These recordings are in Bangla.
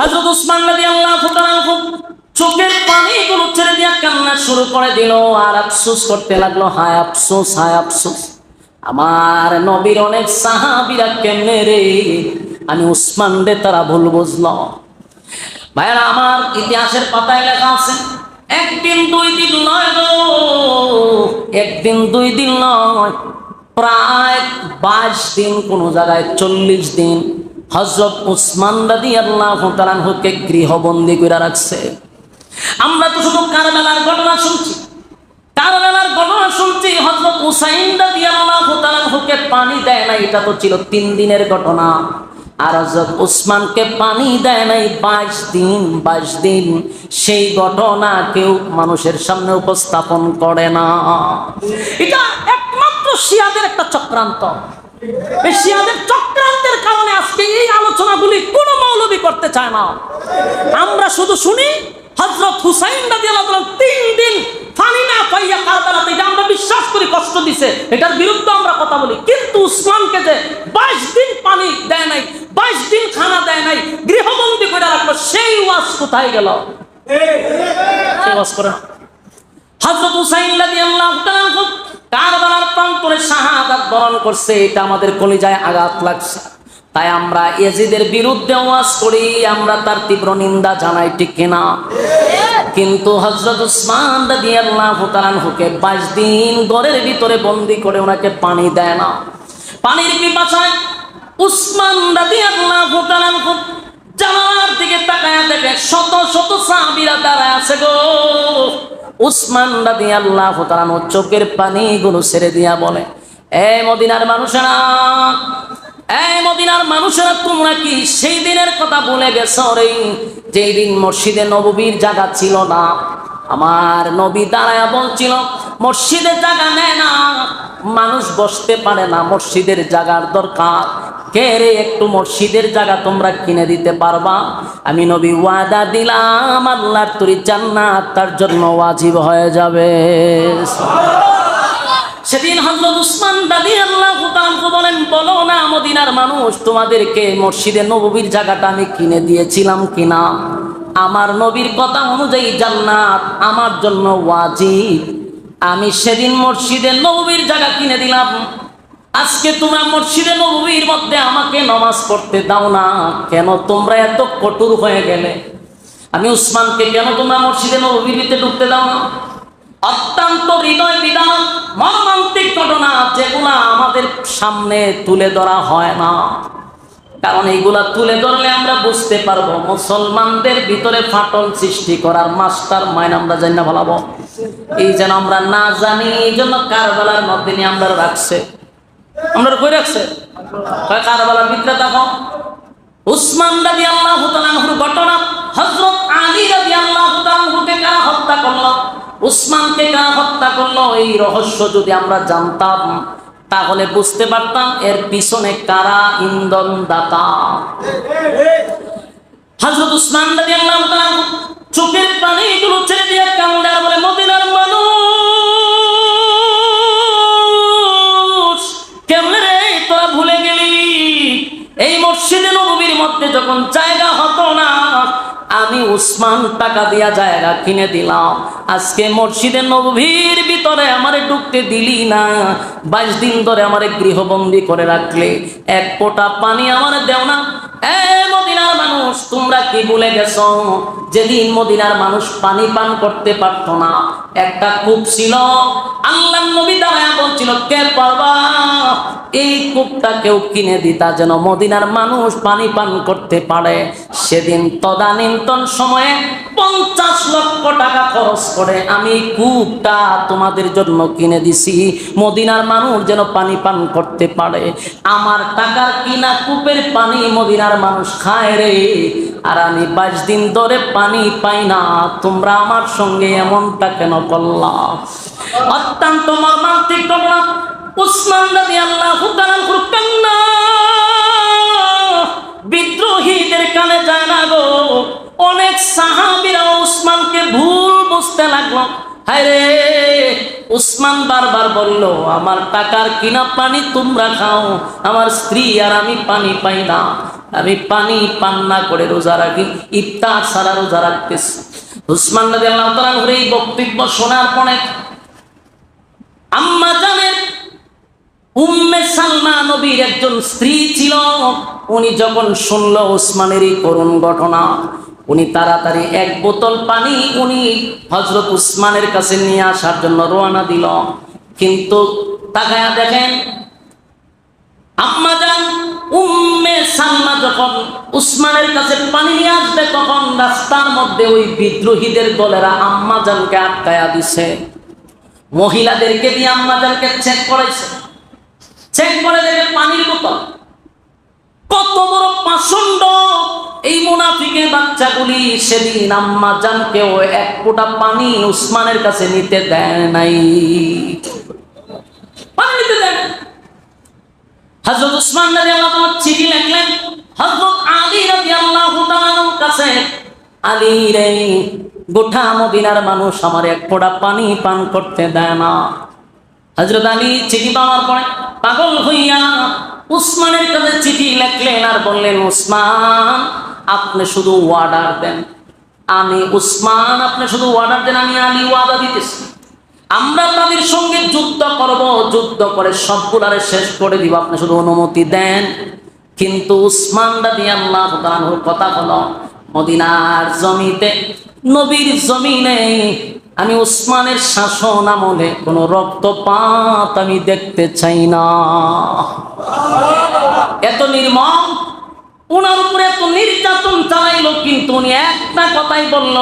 হযরত উসমান রাদিয়াল্লাহু তাআলা আনহু পানি পানিগুলো ছেড়ে দিয়া কান্না শুরু করে দিল। আর আফসোস করতে লাগল, হায় আফসোস হায় আফসোস, আমার নবীর অনেক সাহাবীরা কেমনে রে? আমি উসমান রে, তারা ভুল বুঝলো। ভাইয়ারা, আমার ইতিহাসের পাতায় লেখা আছে, একদিন দুই দিন নয় গো, একদিন দুই দিন নয়, প্রায় বাইশ দিন, কোন জায়গায় চল্লিশ দিন। হজরত উসমান রাদি আল্লাহ তালানহুকে গৃহবন্দী করে রাখছে। আমরা তো শুধু কারবেলার ঘটনা শুনছি। কারবেলার ঘটনা শুনছি হজরত হুসাইন রাদি আল্লাহ তালানহুকে পানি দেয় না এটা তো ছিল তিন দিনের ঘটনা। আর হজরত উসমানকে পানি দেয় নাই বাইশ দিন বাইশ দিন। সেই ঘটনা কেউ মানুষের সামনে উপস্থাপন করে না। এটা একমাত্র শিয়াদের একটা চক্রান্ত। এই শিয়াদের চক্রান্তের কারণে আজকে এই আলোচনাগুলি কোনো মৌলবি করতে চায় না। আমরা শুধু শুনি হজরত হুসাইন তিন দিন পানি না পাইয়া কারবালাতে এটা আমরা বিশ্বাস করি কষ্ট দিছে। এটার বিরুদ্ধে আমরা কথা বলি। কিন্তু উসমানকে যে বাইশ দিন পানি দেয় নাই বাইশ দিন খানা দেয় নাই গৃহবন্দী করে রাখল সেই ওয়াজ কোথায় গেল? সেই ওয়াজ করে না হযরত হুসাইন আনহু কারবালার প্রান্তরে শাহাদাত বরণ করছে, এটা আমাদের কলিজায় আঘাত লাগছে। তাই আমরা এজিদের বিরুদ্ধে ওয়াজ করি, আমরা তার তীব্র নিন্দা জানাই, ঠিক কিনা? কিন্তু হযরত উসমান রাদিয়াল্লাহু তাআলা আনহুকে 22 দিন ঘরের ভিতরে বন্দি করে ওনাকে পানি দেয় না। পানির পিপাসায় উসমান তাআলা আনহু জানালার দিকে তাকায় দেখে শত শত সাহাবীরা দাঁড়ায় আছে গো। উসমান রাদি আল্লাহ তালানো চোখের পানি গুলো ছেড়ে দিয়া বলে, এ মদিনার মানুষেরা এই মদিনার মানুষেরা, তোমরা কি সেই দিনের কথা ভুলে গেছো রে? যেই দিন মসজিদে নববীর জায়গা ছিল না আমার নবী দাঁড়ায়া বলছিল মসজিদের জায়গা নেয় না। মানুষ বসতে পারে না, মসজিদের জায়গার দরকার। কে রে, একটু মসজিদের জায়গা তোমরা কিনে দিতে পারবা? আমি নবী ওয়াদা দিলাম, আল্লাহর তুরি জান্নাত তার জন্য ওয়াজিব হয়ে যাবে। সেদিন হজরত উসমান দাদি আল্লাহ বলেন, বলো না মদিনার মানুষ, তোমাদেরকে মসজিদে নববীর জায়গাটা আমি কিনে দিয়েছিলাম কিনা? আমার নবীর কথা অনুযায়ী জান্নাত আমার জন্য ওয়াজিব। আমি সেদিন মসজিদে নবীর জায়গা কিনে দিলাম। আজকে তোমরা মসজিদে নববীর মধ্যে আমাকে নমাজ পড়তে দাও না। কেন তোমরা এত কঠোর হয়ে গেলে? আমি উসমানকে কেন তোমরা মসজিদে নবীর ভিতরে ঢুকতে দাও না? অত্যন্ত হৃদয় বিধান মর্মান্তিক ঘটনা যেগুলা আমাদের সামনে তুলে ধরা হয় না। কারণ এইগুলা তুলে ধরলে আমরা বুঝতে পারব, মুসলমানদের ভিতরে ফাটল সৃষ্টি করার মাস্টার মাইন আমরা জানি না বলাবো এই যেন আমরা না জানি, এই জন্য কারবালার মধ্যে নিয়ে আমরা রাখছে। আমরা কই রাখছে? কারবালার ভিতরে দেখো। উসমান রাজি আল্লাহ ঘটনা হজরত আলী আল্লাহ কারা হত্যা করল? উসমানকে কারা হত্যা করল? এই রহস্য যদি আমরা জানতাম তাহলে বুঝতে পারতাম এর পিছনে কারা ইন্ধন দাতা হজরত উসমান রাজি আল্লাহ চোখের পানি গুলো ছেড়ে দিয়ে কান্দার বলে, মদিনার মানুষ, কেমনে রে তোরা ভুলে গেলি? এই মসজিদে নবীর মধ্যে যখন জায়গা হতো না, আমি উসমান টাকা দিয়া জায়গা কিনে দিলাম। আজকে মসজিদে নবীর ভিতরে আমারে ঢুকতে দিলি না। বাইশ দিন ধরে আমারে গৃহবন্দী করে রাখলে। এক পোটা পানি আমার দেও না। মদিনার মানুষ, তোমরা কি ভুলে গেছ? যেদিন মদিনার মানুষ পানি পান করতে পারতো না, একটা কূপ ছিল। আল্লাহ নবী দাঁড়ায় বলছিল, কে পারবা? এই কূপটা কেউ কিনে দিতা যেন মদিনার মানুষ পানি পান করতে পারে। সেদিন তদানীন্তন সময়ে পঞ্চাশ লক্ষ টাকা খরচ করে আমি কূপটা তোমাদের জন্য কিনে দিছি। মদিনার মানুষ যেন পানি পান করতে পারে। আমার টাকার কিনা কূপের পানি মদিনার মানুষ খায় রে। আর আমি বাইশ দিন ধরে পানি পাই না, তোমরা আমার সঙ্গে এমনটা কেন করলা? অত্যন্ত মর্মান্তিক ঘটনা। উসমান রাজি আল্লাহ কান্না। বিদ্রোহীদের কানে যায় না গো, অনেক সাহাবিরা উসমানকে ভুল বুঝতে লাগল। হায় রে, উসমান বারবার বলল, আমার টাকার কিনা পানি তোমরা খাও, আমার স্ত্রী আর আমি পানি পাই না। আমি পানি পান না করে রোজা রাখি, ইফতার সারা রোজা রাখতেছি। উসমান নদী আল্লাহ তালার এই বক্তব্য শোনার পরে আম্মা জানেন উম্মে সালমা নবীর একজন স্ত্রী ছিল। উনি যখন শুনল ওসমানের এই করুণ ঘটনা, উনি তাড়াতাড়ি এক বোতল পানি উনি হজরত উসমানের কাছে নিয়ে আসার জন্য রওনা দিল। কিন্তু তাকায়া দেখেন, আম্মা যান, উম্মে সালমা যখন উসমানের কাছে পানি নিয়ে আসবে, তখন রাস্তার মধ্যে ওই বিদ্রোহীদের দলেরা আম্মা জানকে আটকায়া দিছে। মহিলাদেরকে দিয়ে আম্মা জানকে চেক করেছে চেক করে দেখে পানির বোতল। কত বড় পাষণ্ড এই মুনাফিকের বাচ্চাগুলি সেদিন আম্মা জানকেও এক ফোঁটা পানি উসমানের কাছে নিতে দেয় নাই। পানি আলী রে, গোটা মদিনার মানুষ আমার এক ফোঁটা পানি পান করতে দেয় না। হযরত আলী চিঠি পাওয়ার পরে পাগল হইয়া উসমানের কাছে চিঠি লিখলেন আর বললেন, উসমান, আপনি শুধু ওয়ার্ডার দেন। আমি উসমান, আপনি শুধু ওয়ার্ডার দেন, আমি আলী ওয়াদা দিতেছি। আমরা তাদের সঙ্গে যুদ্ধ করব, যুদ্ধ করে সবগুলারে শেষ করে দিব, আপনি শুধু অনুমতি দেন। কিন্তু উসমান রাদি আল্লাহ কথা হলো, মদিনার জমিতে, নবীর জমিনে আমি উসমানের শাসন আমলে কোনো রক্তপাত আমি দেখতে চাই না। এত নির্মম ওনার উপরে এত নির্যাতন চালাইলো, কিন্তু উনি একটা কথাই বলল,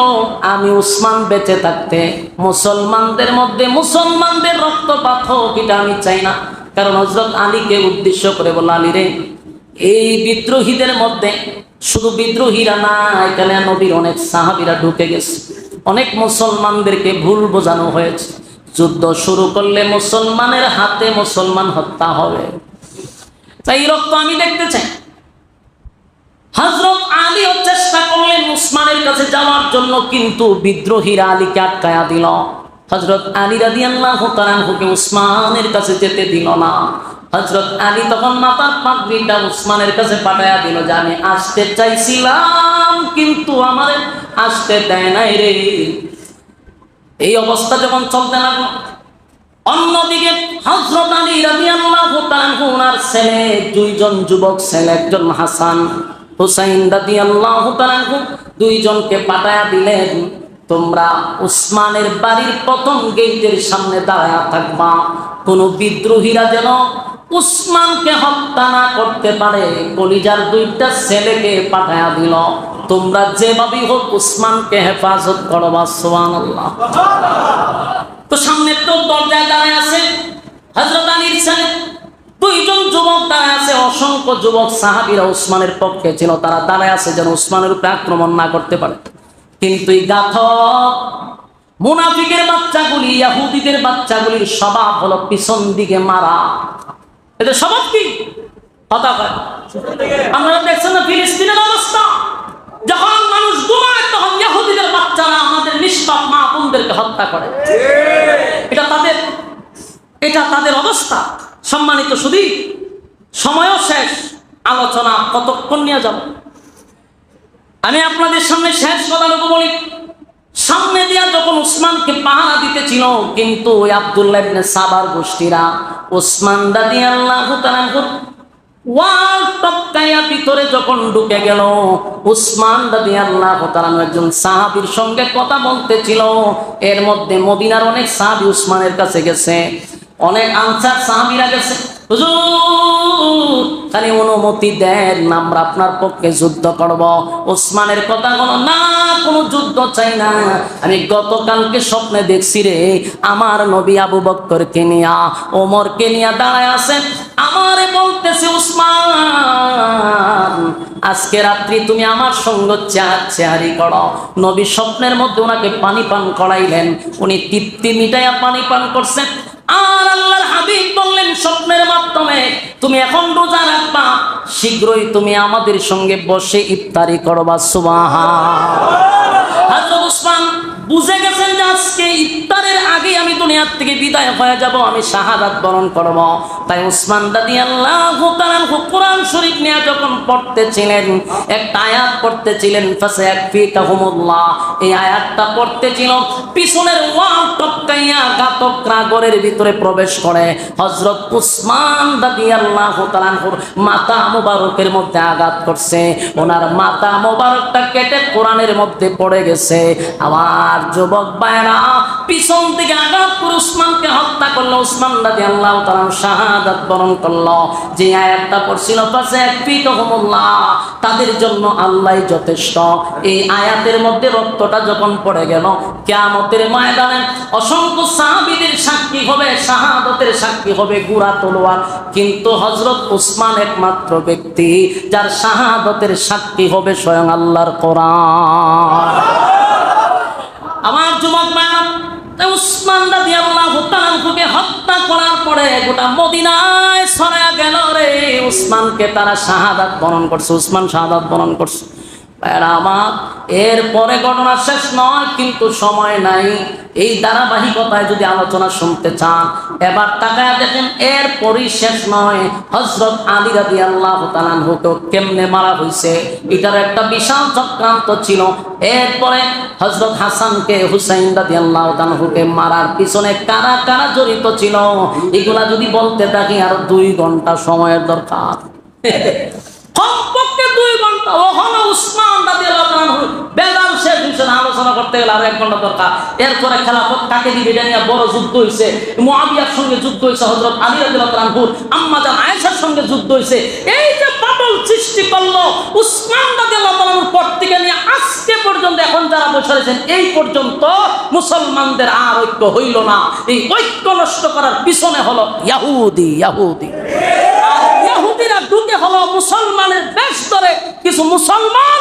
আমি উসমান বেঁচে থাকতে মুসলমানদের মধ্যে মুসলমানদের রক্তপাত হোক, এটা আমি চাই না। কারণ হজরত আলীকে উদ্দেশ্য করে বলল, আলী রে, এই বিদ্রোহীদের মধ্যে শুধু বিদ্রোহীরা না, এখানে নবীর অনেক সাহাবিরা ঢুকে গেছে। অনেক মুসলমানদেরকে ভুল বোঝানো হয়েছে। যুদ্ধ শুরু করলে মুসলমানের হাতে মুসলমান হত্যা হবে। তাই রক্ত আমি দেখতে চাই। হজরত আলীও চেষ্টা করলেন উসমানের কাছে যাওয়ার জন্য কিন্তু বিদ্রোহীরা আলীকে আটকায়া দিল। হজরত আলী রাদি আল্লাহ তালানহুকে উসমানের কাছে যেতে দিল না। হজরত আলী তখন মাতার পাগড়িটা উসমানের কাছে পাঠায়া দিল যে, আমি আসতে চাইছিলাম, কিন্তু আমার আসতে দেয় নাই রে। এই অবস্থা যখন চলতে লাগল। অন্যদিকে হজরত আলী রাদিয়াল্লাহু তাআলা ওনার ছেলে, দুইজন যুবক ছেলে, একজন হাসান হুসাইন রাদিয়াল্লাহু তাআলা দুইজনকে পাঠায়া দিলেন, তোমরা উসমানের বাড়ির প্রথম গেটের সামনে দাঁড়ায়া থাকবা। কোন বিদ্রোহীরা যেন উসমানকে হত্যা না করতে পারে, কলিজার দুইটা ছেলেকে পাঠায়া দিল। তোমরা যেভাবেই হোক উসমানকে হেফাজত করবা সুবহানাল্লাহ। তো সামনে তো দরজায় দাঁড়ায় আছে হজরত আলীর ছেলে। দুইজন যুবক দাঁড়ায় আছে, অসংখ্য যুবক সাহাবিরা উসমানের পক্ষে ছিল, তারা দাঁড়ায় আছে যেন উসমানের উপরে আক্রমণ না করতে পারে। কিন্তু এই গাথ মুনাফিকের বাচ্চাগুলি, ইয়াহুদিদের বাচ্চাগুলির স্বভাব হলো পিছন দিকে মারা। এদের স্বভাব কি? হতা হয় আপনারা দেখছেন না ফিলিস্তিনের অবস্থা। যখন মানুষ ঘুমায়, তখন ইয়াহুদিদের বাচ্চারা আমাদের নিষ্পাপ মা বোনদেরকে হত্যা করে। এটা তাদের এটা তাদের অবস্থা। সম্মানিত শুধু সময়ও শেষ। আলোচনা কতক্ষণ নিয়ে যাব? আমি আপনাদের সামনে শেষ কথাটুকু বলি। সামনে দিয়া যখন উসমানকে পাহারা দিতেছিল, কিন্তু ওই আব্দুল্লাহ ইবনে সাবার গোষ্ঠীরা ওসমান দাদি আল্লাহ ওয়াল টপকাইয়া ভিতরে যখন ঢুকে গেল, উসমান দাদি আল্লাহ একজন সাহাবীর সঙ্গে কথা বলতেছিল। এর মধ্যে মদিনার অনেক সাহাবী উসমানের কাছে গেছে। অনেক আনসার সাহাবীরা গেছে। খালি অনুমতি দেন, আমরা আপনার পক্ষে যুদ্ধ করব। ওসমানের কথা কোনো না, কোনো যুদ্ধ চাই না। আমি গতকালকে স্বপ্নে দেখছি রে, আমার নবী আবু বক্করকে নিয়া, ওমরকে নিয়া দাঁড়ায় আছে। আমারে বলতেছে, উসমান, আজকে রাত্রি তুমি আমার সঙ্গ চার চেহারি করো। নবী স্বপ্নের মধ্যে ওনাকে পানি পান করাইলেন। উনি তৃপ্তি মিটাইয়া পানি পান করছেন। আর আল্লাহর হাবিব বললেন, স্বপ্নের মাধ্যমে তুমি এখন রোজা রাখবা, শীঘ্রই তুমি আমাদের সঙ্গে বসে ইফতারি করবা। সুবাহা হযরত উসমান বুঝে গেছেন যে আজকে ইফতারের আগে আমি দুনিয়ার থেকে বিদায় হয়ে যাব, আমি শাহাদাত বরণ করব। তাই উসমান দাদি আল্লাহ কোরআন শরীফ নিয়ে যখন পড়তেছিলেন, একটা আয়াত পড়তেছিলেন এই আয়াতটা পড়তেছিল, পিছনের ওয়াল ভিতরে প্রবেশ করে। হজরত উসমান দাদি আল্লাহ তাআলার মাতা মোবারকের মধ্যে আঘাত করছে। ওনার মাতা মোবারকটা কেটে কোরআনের মধ্যে পড়ে গেছে। আমার যুবক ভাইরা পিছন থেকে আঘাত করে উসমানকে হত্যা করল। উসমান দাদি আল্লাহ তাআলা শাহাদাত বরণ করল। যে আয়াতটা পড়ছিল পাশে এক পিতহুমুল্লাহ তাদের জন্য আল্লাহ যথেষ্ট। এই আয়াতের মধ্যে রক্তটা যখন পড়ে গেল, কিয়ামতের ময়দানে অসংখ্য সাহাবীদের সাক্ষী হবে, শাহাদতের সাক্ষী হবে গুড়া তলোয়ার। কিন্তু হযরত উসমান একমাত্র ব্যক্তি, যার শাহাদতের সাক্ষী হবে স্বয়ং আল্লাহর কোরআন। আমার যুবক ম্যাডাম উসমান রাজি আল্লাহ গোটা মদিনায় ছড়া গেল রে। উসমানকে তারা শাহাদাত বরণ করছে উসমান শাহাদাত বরণ করছে। আমার এরপরে ঘটনা শেষ নয়, কিন্তু সময় নাই। এই ধারাবাহিকতায় যদি আলোচনা শুনতে চান, এবার টাকায় দেখেন এরপরই শেষ নয়। হজরত আলী রাদি আল্লাহ কেমনে মারা হয়েছে এটার একটা বিশাল চক্রান্ত ছিল। এরপরে হজরত হাসানকে, হুসাইন রাদি আল্লাহ তালানহুকে মারার পিছনে কারা কারা জড়িত ছিল? এগুলা যদি বলতে থাকি, আর দুই ঘণ্টা সময়ের দরকার। কমপক্ষে দুই ঘণ্টা। ওখানে উসমান বেলাল শেষ হইছে না আলোচনা করতে গেলে আর এক ঘণ্টা দরকার। এরপরে খেলাফত কাকে দিবে এটা বড় যুদ্ধ হইছে। মুআবিয়ার সঙ্গে যুদ্ধ হইছে হযরত আলী তাআলা আম্মা জান আয়েশার সঙ্গে যুদ্ধ হইছে। এই যে পাটল সৃষ্টি করল উসমান তাআলার পর থেকে নিয়ে আজকে পর্যন্ত এখন যারা বসে রয়েছেন, এই পর্যন্ত মুসলমানদের আর ঐক্য হইল না। এই ঐক্য নষ্ট করার পিছনে হলো ইয়াহুদি ইয়াহুদি। ঢুকে হলো মুসলমানের বেশ ধরে কিছু মুসলমান